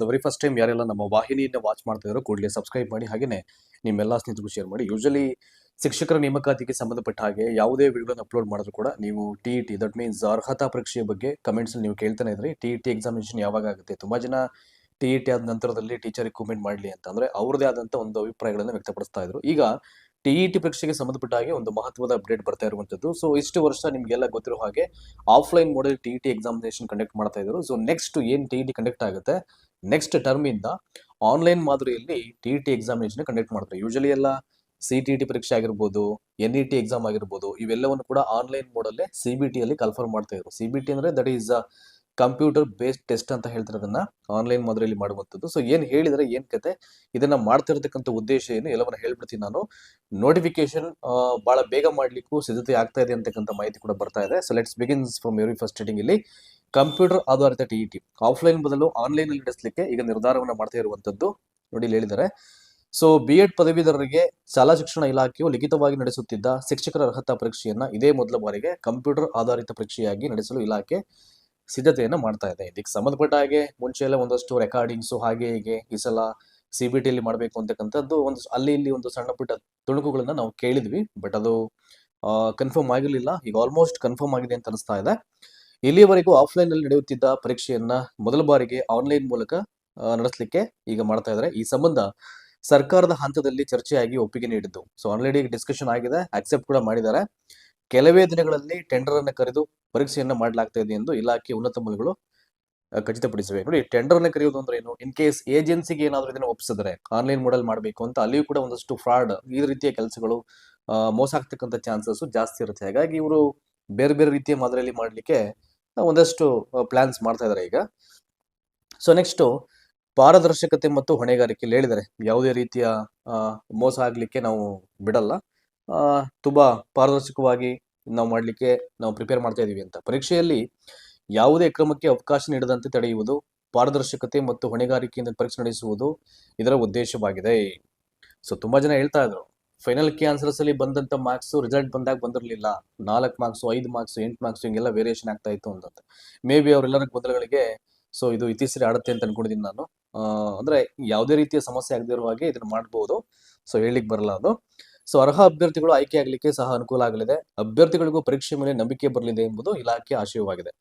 The very first time ಯಾರೆಲ್ಲ ನಮ್ಮ ವಾಹಿನಿಯನ್ನು watch ಮಾಡ್ತಾ ಇದ್ರು ಕೂಡಲೇ ಸಬ್ಸ್ಕ್ರೈಬ್ ಮಾಡಿ ಹಾಗೆಯೇ ನಿಮ್ಮೆಲ್ಲ ಸ್ನೇಹಿತರಿಗೂ ಶೇರ್ ಮಾಡಿ. ಯೂಶಲಿ ಶಿಕ್ಷಕರ ನೇಮಕಾತಿಗೆ ಸಂಬಂಧಪಟ್ಟ ಹಾಗೆ ಯಾವುದೇ ವಿಡಿಯೋನ ಅಪ್ಲೋಡ್ ಮಾಡಿದ್ರು ಕೂಡ ನೀವು T E T that means ಅರ್ಹತಾ ಪರೀಕ್ಷೆಯ ಬಗ್ಗೆ ಕಮೆಂಟ್ಸಲ್ಲಿ ನೀವು ಕೇಳ್ತಾನೆ ಇದ್ರಿ ಟಿ ಇ ಟಿ ಎಕ್ಸಾಮಿನೇಷನ್ ಯಾವಾಗ ಆಗುತ್ತೆ? ತುಂಬ ಜನ ಟಿ ಇ ಟಿ ಆದ ನಂತರದಲ್ಲಿ ಟೀಚರ್ ಕಮೆಂಟ್ ಮಾಡಲಿ ಅಂತ. ಅಂದ್ರೆ ಆದಂಥ ಒಂದು ಅಭಿಪ್ರಾಯಗಳನ್ನು ವ್ಯಕ್ತಪಡಿಸ್ತಾ ಇದ್ರು. ಈಗ ಟಿ ಇ ಟಿ ಪರೀಕ್ಷೆಗೆ ಸಂಬಂಧಪಟ್ಟ ಹಾಗೆ ಒಂದು ಮಹತ್ವದ ಅಪ್ಡೇಟ್ ಬರ್ತಾ ಇರುವಂತದ್ದು ಸೊ ಇಷ್ಟು ವರ್ಷ ನಿಮ್ಗೆಲ್ಲ ಗೊತ್ತಿರೋ ಹಾಗೆ offline model TET examination conduct ಮಾಡ್ತಾ ಇದ್ರು. ಸೊ ನೆಕ್ಸ್ಟ್ ಏನ್ ಟಿಇಟಿ ಕಂಡಕ್ಟ್ ಆಗುತ್ತೆ? ನೆಕ್ಸ್ಟ್ ಟರ್ಮ್ ಇಂದ ಆನ್ಲೈನ್ ಮಾದರಿಯಲ್ಲಿ ಟಿಇಟಿ ಎಕ್ಸಾಮಿನೇಷನ್ ಕಂಡಕ್ಟ್ ಮಾಡ್ತಾರೆ. ಯೂಶಲಿ ಎಲ್ಲ ಸಿ ಟಿ ಪರೀಕ್ಷೆ ಆಗಿರ್ಬೋದು ಎನ್ ಇ ಟಿ ಎಕ್ಸಾಮ್ ಆಗಿರ್ಬೋದು, ಇವೆಲ್ಲವನ್ನು ಕೂಡ ಆನ್ಲೈನ್ ಮೋಡಲ್ಲೇ ಸಿ ಬಿ ಕನ್ಫರ್ಮ್ ಮಾಡ್ತಾ ಇದ್ರು. ಸಿ ಬಿ ಟಿ ಅಂದ್ರೆ that is computer based test ಅಂತ ಹೇಳ್ತಾರೆ ಅದನ್ನ ಆನ್ಲೈನ್ ಮಾದರಿಯಲ್ಲಿ ಮಾಡುವಂಥದ್ದು. ಸೊ ಏನು ಹೇಳಿದ್ರೆ, ಏನ್ ಕತೆ, ಇದನ್ನ ಮಾಡ್ತಾ ಇರತಕ್ಕಂಥ ಉದ್ದೇಶ ಏನು, ಎಲ್ಲವನ್ನ ಹೇಳ್ಬಿಡ್ತೀನಿ ನಾನು. ನೋಟಿಫಿಕೇಶನ್ ಬಹಳ ಬೇಗ ಮಾಡ್ಲಿಕ್ಕೂ ಸಿದ್ಧತೆ ಆಗ್ತಾ ಇದೆ ಅಂತಕ್ಕಂಥ ಮಾಹಿತಿ ಕೂಡ ಬರ್ತಾ ಇದೆ. So let's begins from very first starting ಇಲ್ಲಿ. ಕಂಪ್ಯೂಟರ್ ಆಧಾರಿತ ಟಿ ಇ ಟಿ ಆಫ್ಲೈನ್ ಬದಲು ಆನ್ಲೈನ್ ಅಲ್ಲಿ ನಡೆಸಲಿಕ್ಕೆ ಈಗ ನಿರ್ಧಾರವನ್ನು ಮಾಡ್ತಾ ಇರುವಂತದ್ದು ನೋಡಿ ಇಲ್ಲಿ ಹೇಳಿದ್ದಾರೆ ಸೊ ಬಿ ಎಡ್ ಪದವೀಧರರಿಗೆ ಶಾಲಾ ಶಿಕ್ಷಣ ಇಲಾಖೆಯು ಲಿಖಿತವಾಗಿ ನಡೆಸುತ್ತಿದ್ದ ಶಿಕ್ಷಕರ ಅರ್ಹತಾ ಪರೀಕ್ಷೆಯನ್ನ ಇದೇ ಮೊದಲ ಬಾರಿಗೆ ಕಂಪ್ಯೂಟರ್ ಆಧಾರಿತ ಪರೀಕ್ಷೆಯಾಗಿ ನಡೆಸಲು ಇಲಾಖೆ ಸಿದ್ಧತೆಯನ್ನ ಮಾಡ್ತಾ ಇದೆ. ಇದಕ್ಕೆ ಸಂಬಂಧಪಟ್ಟ ಹಾಗೆ ಮುಂಚೆ ಎಲ್ಲ ಒಂದಷ್ಟು ರೆಕಾರ್ಡಿಂಗ್ಸ್ ಹಾಗೆ ಹೀಗೆ ಈ ಸಲ ಸಿ ಬಿ ಟಿಯಲ್ಲಿ ಮಾಡಬೇಕು ಅಂತಕ್ಕಂಥದ್ದು ಒಂದು ಅಲ್ಲಿ ಇಲ್ಲಿ ಒಂದು ಸಣ್ಣ ಪುಟ್ಟ ತುಣುಕುಗಳನ್ನ ನಾವು ಕೇಳಿದ್ವಿ. ಬಟ್ ಅದು ಕನ್ಫರ್ಮ್ ಆಗಿರಲಿಲ್ಲ. ಈಗ ಆಲ್ಮೋಸ್ಟ್ ಕನ್ಫರ್ಮ್ ಆಗಿದೆ ಅಂತ ಅನಿಸ್ತಾ ಇದೆ. ಇಲ್ಲಿಯವರೆಗೂ ಆಫ್ಲೈನ್ ಅಲ್ಲಿ ನಡೆಯುತ್ತಿದ್ದ ಪರೀಕ್ಷೆಯನ್ನ ಮೊದಲ ಬಾರಿಗೆ ಆನ್ಲೈನ್ ಮೂಲಕ ನಡೆಸಲಿಕ್ಕೆ ಈಗ ಮಾಡ್ತಾ ಇದ್ದಾರೆ ಈ ಸಂಬಂಧ ಸರ್ಕಾರದ ಹಂತದಲ್ಲಿ ಚರ್ಚೆಯಾಗಿ ಒಪ್ಪಿಗೆ ನೀಡಿದ್ದು. ಸೊ ಆಲ್ರೆಡಿ ಡಿಸ್ಕಷನ್ ಆಗಿದೆ. ಆಕ್ಸೆಪ್ಟ್ ಕೂಡ ಮಾಡಿದ್ದಾರೆ. ಕೆಲವೇ ದಿನಗಳಲ್ಲಿ ಟೆಂಡರ್ ಅನ್ನು ಕರೆದು ಪರೀಕ್ಷೆಯನ್ನು ಮಾಡಲಾಗ್ತಾ ಇದೆ ಎಂದು ಇಲಾಖೆ ಉನ್ನತ ಮೂಲಗಳು ಖಚಿತಪಡಿಸಿವೆ. ನೋಡಿ ಟೆಂಡರ್ ಅನ್ನು ಕರೆಯುವುದು ಅಂದ್ರೆ ಏನು? ಇನ್ ಕೇಸ್ ಏಜೆನ್ಸಿಗೆ ಏನಾದರೂ ಇದನ್ನ ಒಪ್ಪಿಸಿದ್ರೆ ಆನ್ಲೈನ್ ಮಾಡಲ್ ಮಾಡಬೇಕು ಅಂತ ಅಲ್ಲಿಯೂ ಕೂಡ ಒಂದಷ್ಟು ಫ್ರಾಡ್ ಈ ರೀತಿಯ ಕೆಲಸಗಳು ಮೋಸ ಆಗ್ತಕ್ಕಂಥ ಚಾನ್ಸಸ್ ಜಾಸ್ತಿ ಇರುತ್ತೆ. ಹಾಗಾಗಿ ಇವರು ಬೇರೆ ಬೇರೆ ರೀತಿಯ ಮಾದರಿಯಲ್ಲಿ ಮಾಡಲಿಕ್ಕೆ ಒಂದಷ್ಟು ಪ್ಲಾನ್ಸ್ ಮಾಡ್ತಾ ಇದ್ದಾರೆ ಈಗ. ಸೊ ನೆಕ್ಸ್ಟ್ ಪಾರದರ್ಶಕತೆ ಮತ್ತು ಹೊಣೆಗಾರಿಕೆಯಲ್ಲಿ ಹೇಳಿದ್ದಾರೆ. ಯಾವುದೇ ರೀತಿಯ ಮೋಸ ಆಗ್ಲಿಕ್ಕೆ ನಾವು ಬಿಡಲ್ಲ. ತುಂಬಾ ಪಾರದರ್ಶಕವಾಗಿ ನಾವು ಮಾಡಲಿಕ್ಕೆ ನಾವು ಪ್ರಿಪೇರ್ ಮಾಡ್ತಾ ಇದ್ದೀವಿ ಅಂತ. ಪರೀಕ್ಷೆಯಲ್ಲಿ ಯಾವುದೇ ಕ್ರಮಕ್ಕೆ ಅವಕಾಶ ನೀಡದಂತೆ ತಡೆಯುವುದು, ಪಾರದರ್ಶಕತೆ ಮತ್ತು ಹೊಣೆಗಾರಿಕೆಯಿಂದ ಪರೀಕ್ಷೆ ನಡೆಸುವುದು ಇದರ ಉದ್ದೇಶವಾಗಿದೆ. ಸೊ ತುಂಬಾ ಜನ ಹೇಳ್ತಾ ಇದ್ರು ಫೈನಲ್ ಕ್ಯಾನ್ಸರ್ಸ್ ಆನ್ಸರ್ಸ್ ಅಲ್ಲಿ ಬಂದಂತ ಮಾರ್ಕ್ಸ್ ರಿಸಲ್ಟ್ ಬಂದಾಗ ಬಂದಿರಲಿಲ್ಲ. ನಾಲ್ಕು ಮಾರ್ಕ್ಸ್ ಐದು ಮಾರ್ಕ್ಸ್ ಎಂಟು ಮಾರ್ಕ್ಸ್ ಹಿಂಗೆಲ್ಲ ವೇರಿಯೇಷನ್ ಆಗ್ತಾ ಇತ್ತು ಅಂತ ಮೇ ಬಿ ಅವರೆಲ್ಲರ ಗೊಂದಲಗಳಿಗೆ ಸೊ ಇದು ಇತ್ತೀಚೆಗೆ ಆಡುತ್ತೆ ಅಂತ ಅನ್ಕೊಂಡಿದ್ದೀನಿ ನಾನು. ಅಂದ್ರೆ ಯಾವುದೇ ರೀತಿಯ ಸಮಸ್ಯೆ ಆಗದಿರುವ ಹಾಗೆ ಇದನ್ನ ಮಾಡಬಹುದು ಸೊ ಹೇಳಿಕ್ ಬರಲ್ಲ ಅದು. ಸೊ ಅರ್ಹ ಅಭ್ಯರ್ಥಿಗಳು ಆಯ್ಕೆ ಆಗಲಿಕ್ಕೆ ಸಹ ಅನುಕೂಲ ಆಗಲಿದೆ. ಅಭ್ಯರ್ಥಿಗಳಿಗೂ ಪರೀಕ್ಷೆ ಮೇಲೆ ನಂಬಿಕೆ ಬರಲಿದೆ ಎಂಬುದು ಇಲಾಖೆ ಆಶಯವಾಗಿದೆ.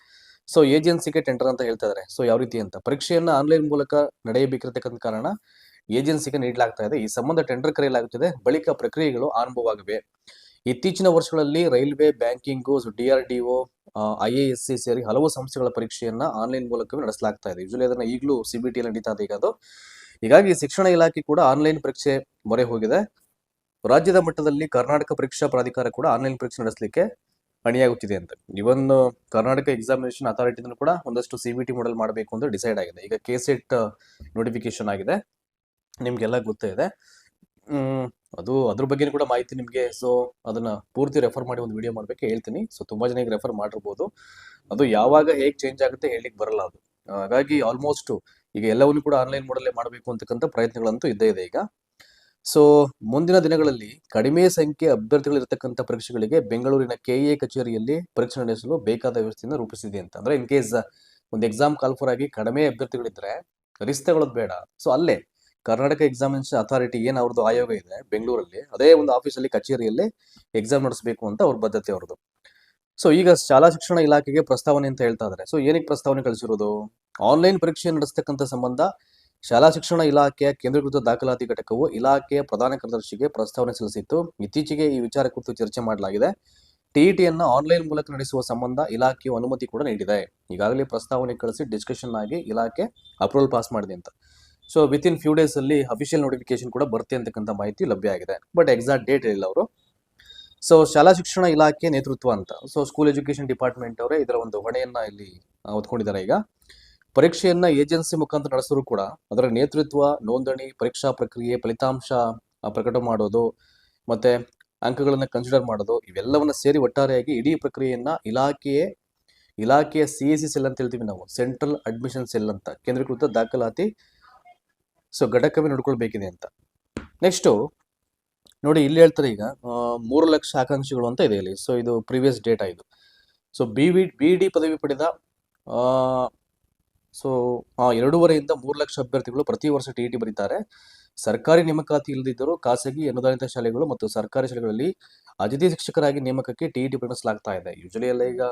ಸೊ ಏಜೆನ್ಸಿಗೆ ಟೆಂಡರ್ ಅಂತ ಹೇಳ್ತಾ ಇದ್ದಾರೆ ಸೊ ಯಾವ ರೀತಿ ಅಂತ? ಪರೀಕ್ಷೆಯನ್ನ ಆನ್ಲೈನ್ ಮೂಲಕ ನಡೆಯಬೇಕಿರತಕ್ಕಂಥ ಕಾರಣ ಏಜೆನ್ಸಿಗೆ ನೀಡಲಾಗ್ತಾ ಇದೆ. ಈ ಸಂಬಂಧ ಟೆಂಡರ್ ಕರೆಯಲಾಗುತ್ತಿದೆ. ಬಳಿಕ ಪ್ರಕ್ರಿಯೆಗಳು ಆರಂಭವಾಗಿವೆ. ಇತ್ತೀಚಿನ ವರ್ಷಗಳಲ್ಲಿ railway, banking DRDO I A S C ಸೇರಿ ಹಲವು ಸಂಸ್ಥೆಗಳ ಪರೀಕ್ಷೆಯನ್ನ ಆನ್ಲೈನ್ ಮೂಲಕವೇ ನಡೆಸಲಾಗ್ತಾ ಇದೆ. ಯೂಶಲಿ ಅದನ್ನ ಈಗಲೂ ಸಿ ಬಿ ಟಿ ನಡೀತಾ ಇದೆ ಈಗ ಅದು. ಹೀಗಾಗಿ ಶಿಕ್ಷಣ ಇಲಾಖೆ ಕೂಡ ಆನ್ಲೈನ್ ಪರೀಕ್ಷೆ ಮೊರೆ ಹೋಗಿದೆ. ರಾಜ್ಯದ ಮಟ್ಟದಲ್ಲಿ ಕರ್ನಾಟಕ ಪರೀಕ್ಷಾ ಪ್ರಾಧಿಕಾರ ಕೂಡ ಆನ್ಲೈನ್ ಪರೀಕ್ಷೆ ನಡೆಸಲಿಕ್ಕೆ ಅಣಿಯಾಗುತ್ತಿದೆ ಅಂತ. ಇವನ್ ಕರ್ನಾಟಕ ಎಕ್ಸಾಮಿನೇಷನ್ ಅಥಾರಿಟಿನೂ ಕೂಡ ಒಂದಷ್ಟು ಸಿ ಬಿ ಟಿ ಮಾಡೆಲ್ ಮಾಡಬೇಕು ಅಂತ ಡಿಸೈಡ್ ಆಗಿದೆ. ಈಗ ಕೆ ಸೆಟ್ ನೋಟಿಫಿಕೇಶನ್ ಆಗಿದೆ. ನಿಮ್ಗೆಲ್ಲ ಗೊತ್ತೇ ಇದೆ. ಅದು ಅದ್ರ ಬಗ್ಗೆ ಕೂಡ ಮಾಹಿತಿ ನಿಮಗೆ. ಸೊ ಅದನ್ನ ಪೂರ್ತಿ ರೆಫರ್ ಮಾಡಿ ಒಂದು ವಿಡಿಯೋ ಮಾಡ್ಬೇಕು ಹೇಳ್ತೀನಿ. ಸೊ ತುಂಬಾ ಜನ ಈಗ ರೆಫರ್ ಮಾಡಿರ್ಬೋದು. ಅದು ಯಾವಾಗ ಹೇಗೆ ಚೇಂಜ್ ಆಗುತ್ತೆ ಹೇಳಲಿಕ್ಕೆ ಬರಲ್ಲ ಅದು. ಹಾಗಾಗಿ ಆಲ್ಮೋಸ್ಟ್ ಈಗ ಎಲ್ಲವನ್ನೂ ಕೂಡ ಆನ್ಲೈನ್ ಮಾಡಲ್ಲೇ ಮಾಡಬೇಕು ಅಂತಕ್ಕಂಥ ಪ್ರಯತ್ನಗಳಂತೂ ಇದ್ದೇ ಇದೆ ಈಗ. ಸೊ ಮುಂದಿನ ದಿನಗಳಲ್ಲಿ ಕಡಿಮೆ ಸಂಖ್ಯೆ ಅಭ್ಯರ್ಥಿಗಳಿರತಕ್ಕಂಥ ಪರೀಕ್ಷೆಗಳಿಗೆ ಬೆಂಗಳೂರಿನ ಕೆಎ ಕಚೇರಿಯಲ್ಲಿ ಪರೀಕ್ಷೆ ನಡೆಸಲು ಬೇಕಾದ ವ್ಯವಸ್ಥೆಯನ್ನು ರೂಪಿಸಿದೆ ಅಂತ. ಅಂದ್ರೆ ಇನ್ ಕೇಸ್ ಒಂದು ಎಕ್ಸಾಮ್ ಕಾಲ್ಫರ್ ಆಗಿ ಕಡಿಮೆ ಅಭ್ಯರ್ಥಿಗಳಿದ್ರೆ ರಿಸ್ಕ್ ತಗೊಳ್ಳೋದು ಬೇಡ. ಸೊ ಅಲ್ಲೇ ಕರ್ನಾಟಕ ಎಕ್ಸಾಮಿನೇಷನ್ ಅಥಾರಿಟಿ ಏನ್ ಅವ್ರದ್ದು ಆಯೋಗ ಇದೆ, ಬೆಂಗಳೂರಲ್ಲಿ ಅದೇ ಒಂದು ಆಫೀಸಲ್ಲಿ ಕಚೇರಿಯಲ್ಲಿ ಎಕ್ಸಾಮ್ ನಡೆಸಬೇಕು ಅಂತ ಅವ್ರ ಬದ್ಧತೆ ಅವ್ರದ್ದು. ಸೊ ಈಗ ಶಾಲಾ ಶಿಕ್ಷಣ ಇಲಾಖೆಗೆ ಪ್ರಸ್ತಾವನೆ ಅಂತ ಹೇಳ್ತಾ ಇದ್ರೆ. ಸೊ ಏನಕ್ಕೆ ಪ್ರಸ್ತಾವನೆ ಕಳಿಸಿರೋದು? ಆನ್ಲೈನ್ ಪರೀಕ್ಷೆ ನಡೆಸ್ತಕ್ಕಂಥ ಸಂಬಂಧ ಶಾಲಾ ಶಿಕ್ಷಣ ಇಲಾಖೆಯ ಕೇಂದ್ರೀಕೃತ ದಾಖಲಾತಿ ಘಟಕವು ಇಲಾಖೆಯ ಪ್ರಧಾನ ಕಾರ್ಯದರ್ಶಿಗೆ ಪ್ರಸ್ತಾವನೆ ಸಲ್ಲಿಸಿತ್ತು. ಇತ್ತೀಚೆಗೆ ಈ ವಿಚಾರ ಕುರಿತು ಚರ್ಚೆ ಮಾಡಲಾಗಿದೆ. ಟಿಇಟಿಯನ್ನು ಆನ್ಲೈನ್ ಮೂಲಕ ನಡೆಸುವ ಸಂಬಂಧ ಇಲಾಖೆಯು ಅನುಮತಿ ಕೂಡ ನೀಡಿದೆ. ಈಗಾಗಲೇ ಪ್ರಸ್ತಾವನೆ ಕಳಿಸಿ ಡಿಸ್ಕಷನ್ ಆಗಿ ಇಲಾಖೆ ಅಪ್ರೂವಲ್ ಪಾಸ್ ಮಾಡಿದೆ ಅಂತ. So within few days ಅಲ್ಲಿ ಅಫಿಷಿಯಲ್ ನೋಟಿಫಿಕೇಶನ್ ಕೂಡ ಬರುತ್ತೆ ಅಂತಕ್ಕಂಥ ಮಾಹಿತಿ ಲಭ್ಯ ಆಗಿದೆ. ಬಟ್ ಎಕ್ಸಾಕ್ಟ್ ಡೇಟ್ ಹೇಳಿಲ್ಲ ಅವರು. ಸೊ ಶಾಲಾ ಶಿಕ್ಷಣ ಇಲಾಖೆ ನೇತೃತ್ವ ಅಂತ. ಸೊ ಸ್ಕೂಲ್ ಎಜುಕೇಶನ್ ಡಿಪಾರ್ಟ್ಮೆಂಟ್ ಅವರೇ ಇದರ ಒಂದು ಹೊಣೆಯನ್ನ ಇಲ್ಲಿ ಹೊತ್ಕೊಂಡಿದ್ದಾರೆ ಈಗ. ಪರೀಕ್ಷೆಯನ್ನ ಏಜೆನ್ಸಿ ಮುಖಾಂತರ ನಡೆಸಿದ್ರು ಕೂಡ ಅದರ ನೇತೃತ್ವ, ನೋಂದಣಿ, ಪರೀಕ್ಷಾ ಪ್ರಕ್ರಿಯೆ, ಫಲಿತಾಂಶ ಪ್ರಕಟ ಮಾಡೋದು, ಮತ್ತೆ ಅಂಕಗಳನ್ನು ಕನ್ಸಿಡರ್ ಮಾಡೋದು, ಇವೆಲ್ಲವನ್ನ ಸೇರಿ ಒಟ್ಟಾರೆಯಾಗಿ ಇಡೀ ಪ್ರಕ್ರಿಯೆಯನ್ನ ಇಲಾಖೆಯೇ, ಇಲಾಖೆಯ ಸಿ ಎ ಸಿ ಸೆಲ್ ಅಂತ ಹೇಳ್ತೀವಿ ನಾವು ಸೆಂಟ್ರಲ್ ಅಡ್ಮಿಷನ್ ಸೆಲ್ ಅಂತ, ಕೇಂದ್ರೀಕೃತ ದಾಖಲಾತಿ ಸೊ ಘಟಕವೇ ನೋಡ್ಕೊಳ್ಬೇಕಿದೆ ಅಂತ. ನೆಕ್ಸ್ಟು ನೋಡಿ ಇಲ್ಲಿ ಹೇಳ್ತಾರೆ ಈಗ ಮೂರು ಲಕ್ಷ ಆಕಾಂಕ್ಷಿಗಳು ಅಂತ ಇದೆ ಇಲ್ಲಿ, ಸೊ ಇದು ಪ್ರೀವಿಯಸ್ ಡೇಟಾ ಇದು. So B V B D ಪದವಿ ಪಡೆದ ಸೊ ಎರಡೂವರೆಯಿಂದ ಮೂರು ಲಕ್ಷ ಅಭ್ಯರ್ಥಿಗಳು ಪ್ರತಿ ವರ್ಷ ಟಿ ಟಿ ಬರೀತಾರೆ. ಸರ್ಕಾರಿ ನೇಮಕಾತಿ ಇಲ್ಲದಿದ್ದರೂ ಖಾಸಗಿ ಅನುದಾನಿತ ಶಾಲೆಗಳು ಮತ್ತು ಸರ್ಕಾರಿ ಶಾಲೆಗಳಲ್ಲಿ ಅತಿಥಿ ಶಿಕ್ಷಕರಾಗಿ ನೇಮಕಕ್ಕೆ ಟಿ ಟಿ ಪರಿಗಣಿಸಲಾಗ್ತಾ ಇದೆ. ಯೂಶಲಿ ಎಲ್ಲ ಈಗ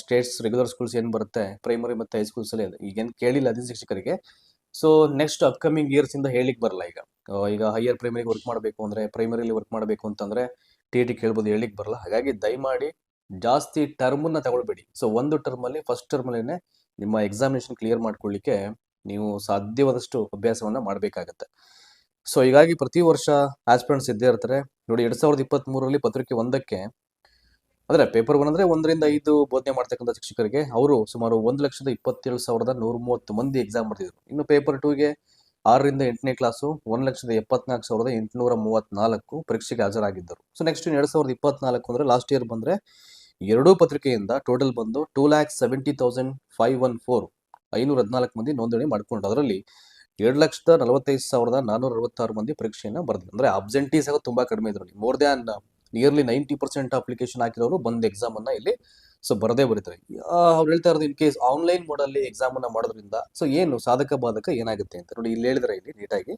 ಸ್ಟೇಟ್ಸ್ ರೆಗ್ಯುಲರ್ ಸ್ಕೂಲ್ಸ್ ಏನು ಬರುತ್ತೆ? ಪ್ರೈಮರಿ ಮತ್ತು ಹೈಸ್ಕೂಲ್ಸ್ ಅಲ್ಲಿ. ಈಗೇನು ಕೇಳಿಲ್ಲ ಅತಿಥಿ ಶಿಕ್ಷಕರಿಗೆ. ಸೊ ನೆಕ್ಸ್ಟ್ ಅಪ್ಕಮಿಂಗ್ ಇಯರ್ಸ್ ಇಂದ ಹೇಳಿಕ್ ಬರಲ್ಲ ಈಗ. ಈಗ ಹೈಯರ್ ಪ್ರೈಮರಿಗೆ ವರ್ಕ್ ಮಾಡಬೇಕು ಅಂದ್ರೆ ಪ್ರೈಮರಿಲಿ ವರ್ಕ್ ಮಾಡಬೇಕು ಅಂತಂದ್ರೆ ಟಿ ಟಿ ಕೇಳ್ಬೋದು ಹೇಳಿಕ್ ಬರಲ್ಲ. ಹಾಗಾಗಿ ದಯಮಾಡಿ ಜಾಸ್ತಿ ಟರ್ಮನ್ನ ತಗೊಳ್ಬೇಡಿ. ಸೊ ಒಂದು ಟರ್ಮಲ್ಲಿ ಫಸ್ಟ್ ಟರ್ಮಲ್ಲೇ ನಿಮ್ಮ ಎಕ್ಸಾಮಿನೇಷನ್ ಕ್ಲಿಯರ್ ಮಾಡ್ಕೊಳ್ಳಿಕ್ಕೆ ನೀವು ಸಾಧ್ಯವಾದಷ್ಟು ಅಭ್ಯಾಸವನ್ನ ಮಾಡಬೇಕಾಗತ್ತೆ. ಸೊ ಹೀಗಾಗಿ ಪ್ರತಿ ವರ್ಷ ಆಸ್ಪಿರೆಂಟ್ಸ್ ಇದ್ದೇ ಇರ್ತಾರೆ. ನೋಡಿ, ಎರಡ್ ಸಾವಿರದ ಇಪ್ಪತ್ತ್ ಮೂರರಲ್ಲಿ ಪತ್ರಿಕೆ ಒಂದಕ್ಕೆ ಅಂದರೆ ಪೇಪರ್ ಒನ್ ಅಂದ್ರೆ ಒಂದರಿಂದ ಐದು ಬೋಧನೆ ಮಾಡ್ತಕ್ಕಂಥ ಶಿಕ್ಷಕರಿಗೆ ಅವರು ಸುಮಾರು ಒಂದು ಲಕ್ಷದ ಇಪ್ಪತ್ತೇಳು ಸಾವಿರದ ನೂರ ಮೂವತ್ತು ಮಂದಿ ಎಕ್ಸಾಮ್ ಬರ್ತಿದ್ರು. ಇನ್ನು ಪೇಪರ್ ಟೂಗೆ ಆರರಿಂದ ಎಂಟನೇ ಕ್ಲಾಸು ಒಂದು ಲಕ್ಷದ ಎಪ್ಪತ್ನಾಲ್ಕು ಸಾವಿರದ ಎಂಟುನೂರ ಮೂವತ್ತ್ನಾಲ್ಕು ಪರೀಕ್ಷೆಗೆ ಹಾಜರಾಗಿದ್ದರು. ಸೊ ನೆಕ್ಸ್ಟ್ ಎರಡ್ ಸಾವಿರದ ಇಪ್ಪತ್ನಾಲ್ಕು ಅಂದರೆ ಲಾಸ್ಟ್ ಇಯರ್ ಬಂದ್ರೆ ಎರಡೂ ಪತ್ರಿಕೆಯಿಂದ ಟೋಟಲ್ ಬಂದು two lakh seventy thousand five one four ಐನೂರ ಹದಿನಾಲ್ಕು ಮಂದಿ ನೋಂದಣಿ ಮಾಡಿಕೊಂಡು ಅದರಲ್ಲಿ ಎರಡು ಲಕ್ಷದ ನಲವತ್ತೈದು ಸಾವಿರದ ನಾನೂರ ಅರವತ್ತಾರು ಮಂದಿ ಪರೀಕ್ಷೆಯನ್ನು ಬರೆದ್ರು ಅಂದರೆ ಅಬ್ಸೆಂಟೀಸ್ ಆಗೋದು ತುಂಬ ಕಡಿಮೆ ಇದರಲ್ಲಿ more than nearly ninety percent application ಹಾಕಿರೋರು ಬಂದು ಎಕ್ಸಾಮನ್ನು ಇಲ್ಲಿ ಸೊ ಬರದೇ ಬರೀತಾರೆ ಅವ್ರು ಹೇಳ್ತಾ ಇರೋದು ಇನ್ ಕೇಸ್ ಆನ್ಲೈನ್ ಮೋಡಲ್ಲಿ ಎಕ್ಸಾಮನ್ನು ಮಾಡೋದ್ರಿಂದ ಸೊ ಏನು ಸಾಧಕ ಬಾಧಕ ಏನಾಗುತ್ತೆ ಅಂತ ನೋಡಿ ಇಲ್ಲಿ ಹೇಳಿದ್ರೆ ಇಲ್ಲಿ ನೀಟಾಗಿ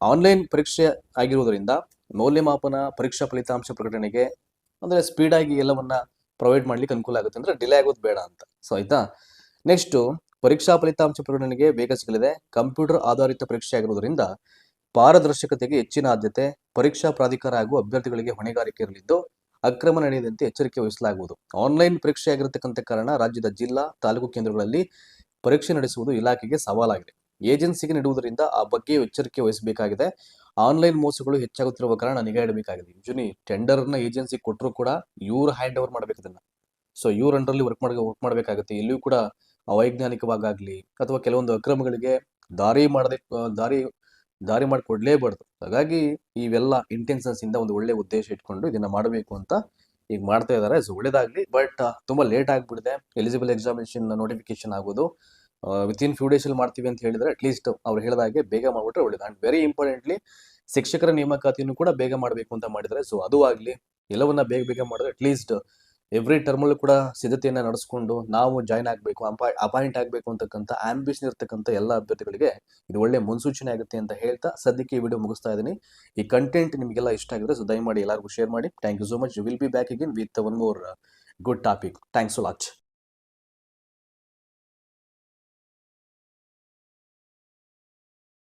ಆನ್ಲೈನ್ ಪರೀಕ್ಷೆ ಆಗಿರುವುದರಿಂದ ಮೌಲ್ಯಮಾಪನ, ಪರೀಕ್ಷಾ ಫಲಿತಾಂಶ ಪ್ರಕಟಣೆಗೆ, ಅಂದರೆ ಸ್ಪೀಡಾಗಿ ಎಲ್ಲವನ್ನ ಪ್ರೊವೈಡ್ ಮಾಡ್ಲಿಕ್ಕೆ ಅನುಕೂಲ ಆಗುತ್ತೆ ಅಂದ್ರೆ ಡಿಲೇ ಆಗೋದು ಬೇಡ ಅಂತ. ಸೊ ಆಯ್ತಾ? ನೆಕ್ಸ್ಟ್ ಪರೀಕ್ಷಾ ಫಲಿತಾಂಶ ಪ್ರಕಟಣೆಗೆ ಬೇಗ ಸಿಗಲಿದೆ. ಕಂಪ್ಯೂಟರ್ ಆಧಾರಿತ ಪರೀಕ್ಷೆ ಆಗಿರುವುದರಿಂದ ಪಾರದರ್ಶಕತೆಗೆ ಹೆಚ್ಚಿನ ಆದ್ಯತೆ, ಪರೀಕ್ಷಾ ಪ್ರಾಧಿಕಾರ ಹಾಗೂ ಅಭ್ಯರ್ಥಿಗಳಿಗೆ ಹೊಣೆಗಾರಿಕೆ ಇರಲಿದ್ದು ಅಕ್ರಮ ನಡೆಯದಂತೆ ಎಚ್ಚರಿಕೆ ವಹಿಸಲಾಗುವುದು. ಆನ್ಲೈನ್ ಪರೀಕ್ಷೆ ಆಗಿರತಕ್ಕಂಥ ಕಾರಣ ರಾಜ್ಯದ ಜಿಲ್ಲಾ, ತಾಲೂಕು ಕೇಂದ್ರಗಳಲ್ಲಿ ಪರೀಕ್ಷೆ ನಡೆಸುವುದು ಇಲಾಖೆಗೆ ಸವಾಲಾಗಿದೆ. ಏಜೆನ್ಸಿಗೆ ನೀಡುವುದರಿಂದ ಆ ಬಗ್ಗೆ ಎಚ್ಚರಿಕೆ ವಹಿಸಬೇಕಾಗಿದೆ. ಆನ್ಲೈನ್ ಮೋಸಗಳು ಹೆಚ್ಚಾಗುತ್ತಿರುವ ಕಾರಣ ನಿಗಾ ಇಡಬೇಕಾಗಿದೆ. ಟೆಂಡರ್ ಟೆಂಡರ್ನ ಏಜೆನ್ಸಿ ಕೊಟ್ಟರು ಕೂಡ ಇವ್ರು ಹ್ಯಾಂಡ್ ಓವರ್ ಮಾಡಬೇಕು ಅದನ್ನ ಸೊ, ಇವ್ರ ಅಂಡರ್ಲಿ ವರ್ಕ್ ಮಾಡಿ ವರ್ಕ್ ಮಾಡಬೇಕಾಗುತ್ತೆ. ಇಲ್ಲಿಯೂ ಕೂಡ ಅವೈಜ್ಞಾನಿಕವಾಗಲಿ ಅಥವಾ ಕೆಲವೊಂದು ಅಕ್ರಮಗಳಿಗೆ ದಾರಿ ಮಾಡದೆ, ದಾರಿ ದಾರಿ ಮಾಡಿಕೊಡ್ಲೇಬಾರ್ದು. ಹಾಗಾಗಿ ಇವೆಲ್ಲ ಇಂಟೆನ್ಷನ್ಸ್ ಇಂದ ಒಂದು ಒಳ್ಳೆ ಉದ್ದೇಶ ಇಟ್ಕೊಂಡು ಇದನ್ನ ಮಾಡಬೇಕು ಅಂತ ಈಗ ಮಾಡ್ತಾ ಇದ್ದಾರೆ. ಸೊ, ಒಳ್ಳೇದಾಗ್ಲಿ. ಬಟ್, ತುಂಬಾ ಲೇಟ್ ಆಗ್ಬಿಡಿದೆ ಎಲಿಜಿಬಲ್ ಎಕ್ಸಾಮಿನೇಷನ್ ನೋಟಿಫಿಕೇಶನ್ ಆಗೋದು. ವಿತ್ ಇನ್ ಫ್ಯೂ ಡೇಸ್ ಅಲ್ಲಿ ಮಾಡ್ತೀವಿ ಅಂತ ಹೇಳಿದ್ರೆ ಅಟ್ಲೀಸ್ಟ್ ಅವ್ರು ಹೇಳಿದ ಹಾಗೆ ಬೇಗ ಮಾಡ್ಬಿಟ್ರೆ ಒಳ್ಳೇದು. ಅಂಡ್ ವೆರಿ ಇಂಪಾರ್ಟೆಂಟ್ಲಿ ಶಿಕ್ಷಕರ ನೇಮಕಾತಿಯನ್ನು ಕೂಡ ಬೇಗ ಮಾಡಬೇಕು ಅಂತ ಮಾಡಿದ್ರೆ ಸೊ ಅದು ಆಗಲಿ, ಎಲ್ಲವನ್ನ ಬೇಗ ಬೇಗ ಮಾಡಿದ್ರೆ ಅಟ್ಲೀಸ್ಟ್ ಎವ್ರಿ ಟರ್ಮಲ್ಲೂ ಕೂಡ ಸಿದ್ಧತೆಯನ್ನು ನಡೆಸ್ಕೊಂಡು ನಾವು ಜಾಯ್ನ್ ಆಗಬೇಕು ಅಪಾಯಿಂಟ್ ಆಗಬೇಕು ಅಂತಕ್ಕಂಥ ಆಂಬಿಷನ್ ಇರ್ತಕ್ಕಂಥ ಎಲ್ಲ ಅಭ್ಯರ್ಥಿಗಳಿಗೆ ಇದು ಒಳ್ಳೆ ಮುನ್ಸೂಚನೆ ಆಗುತ್ತೆ ಅಂತ ಹೇಳ್ತಾ ಸದ್ಯಕ್ಕೆ ಈ ವಿಡಿಯೋ ಮುಗಿಸ್ತಾ ಇದ್ದೀನಿ. ಈ ಕಂಟೆಂಟ್ ನಿಮಗೆಲ್ಲ ಇಷ್ಟ ಆಗಿದ್ರೆ ಸೊ, ದಯಮಾಡಿ ಎಲ್ಲರಿಗೂ ಶೇರ್ ಮಾಡಿ. Thank you so much will be back again with one more good topic thanks latch